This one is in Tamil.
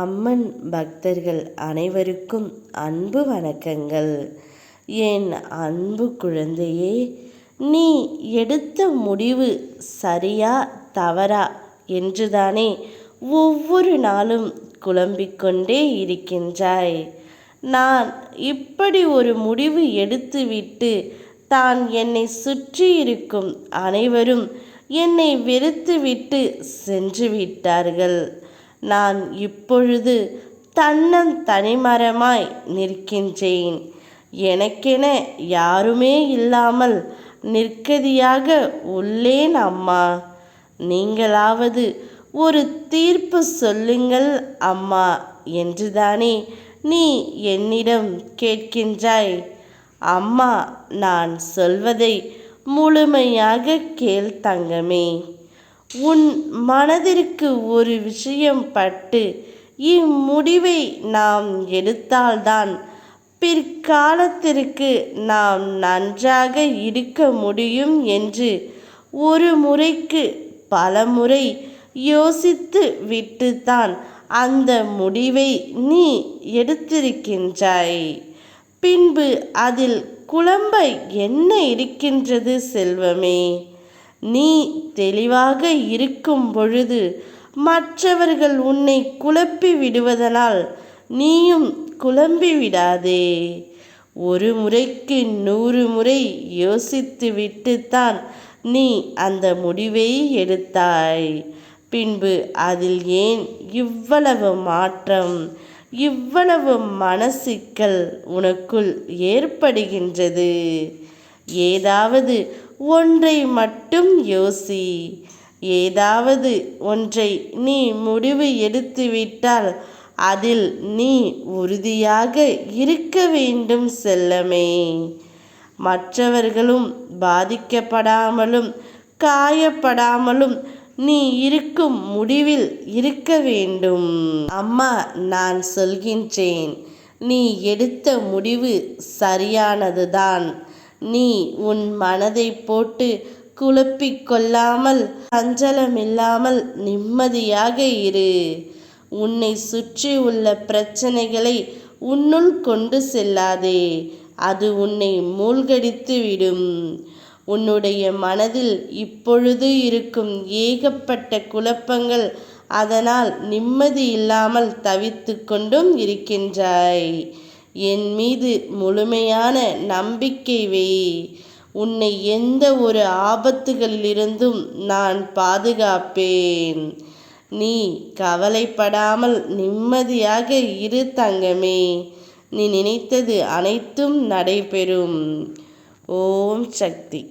அம்மன் பக்தர்கள் அனைவருக்கும் அன்பு வணக்கங்கள். என் அன்பு குழந்தையே நீ எடுத்த முடிவு சரியா தவறா என்றுதானே ஒவ்வொரு நாளும் குழம்பிக்கொண்டே இருக்கின்றாய். நான் இப்படி ஒரு முடிவு எடுத்துவிட்டு தான் என்னை சுற்றி இருக்கும் அனைவரும் என்னை வெறுத்துவிட்டு சென்று விட்டார்கள். நான் இப்பொழுது தன்னன் தனிமரமாய் நிற்கின்றேன். எனக்கென யாருமே இல்லாமல் நிற்கதியாக உள்ளேன் அம்மா. நீங்களாவது ஒரு தீர்ப்பு சொல்லுங்கள் அம்மா என்றுதானே நீ என்னிடம் கேட்கின்றாய். அம்மா நான் சொல்வதை முழுமையாக கேள் தங்கமே. உன் மனதிற்கு ஒரு விஷயம் பட்டு இம்முடிவை நாம் எடுத்தால்தான் பிற்காலத்திற்கு நாம் நன்றாக இருக்க முடியும் என்று ஒரு முறைக்கு பல முறை யோசித்து விட்டுத்தான் அந்த முடிவை நீ எடுத்திருக்கின்றாய். பின்பு அதில் குழம்ப என்ன இருக்கின்றது செல்வமே? நீ தெளிவாக இருக்கும் பொழுது மற்றவர்கள் உன்னை குழப்பி விடுவதனால் நீயும் குழம்பி விடாதே. ஒரு முறைக்கு நூறு முறை யோசித்து விட்டுத்தான் நீ அந்த முடிவை எடுத்தாய். பின்பு அதில் ஏன் இவ்வளவு மாற்றம் இவ்வளவு மனசிக்கல் உனக்குள் ஏற்படுகின்றது? ஏதாவது ஒன்றை மட்டும் யோசி. ஏதாவது ஒன்றை நீ முடிவு எடுத்துவிட்டால் அதில் நீ உறுதியாக இருக்க வேண்டும் செல்லமே. மற்றவர்களும் பாதிக்கப்படாமலும் காயப்படாமலும் நீ இருக்கும் முடிவில் இருக்க வேண்டும். அம்மா நான் சொல்கின்றேன். நீ எடுத்த முடிவு சரியானதுதான். நீ உன் மனதை போட்டு குழப்பிக் கொள்ளாமல் சஞ்சலமில்லாமல் நிம்மதியாக இரு. உன்னை சுற்றி உள்ள பிரச்சனைகளை உன்னுள் கொண்டு செல்லாதே. அது உன்னை மூழ்கடித்து விடும். உன்னுடைய மனதில் இப்பொழுது இருக்கும் ஏகப்பட்ட குழப்பங்கள் அதனால் நிம்மதி இல்லாமல் தவித்து கொண்டும் இருக்கின்றாய். என் மீது முழுமையான நம்பிக்கை வை. உன்னை எந்த ஒரு ஆபத்துகளிலிருந்தும் நான் பாதுகாப்பேன். நீ கவலைப்படாமல் நிம்மதியாக இரு தங்கமே. நீ நினைத்தது அனைத்தும் நடைபெறும். ஓம் சக்தி.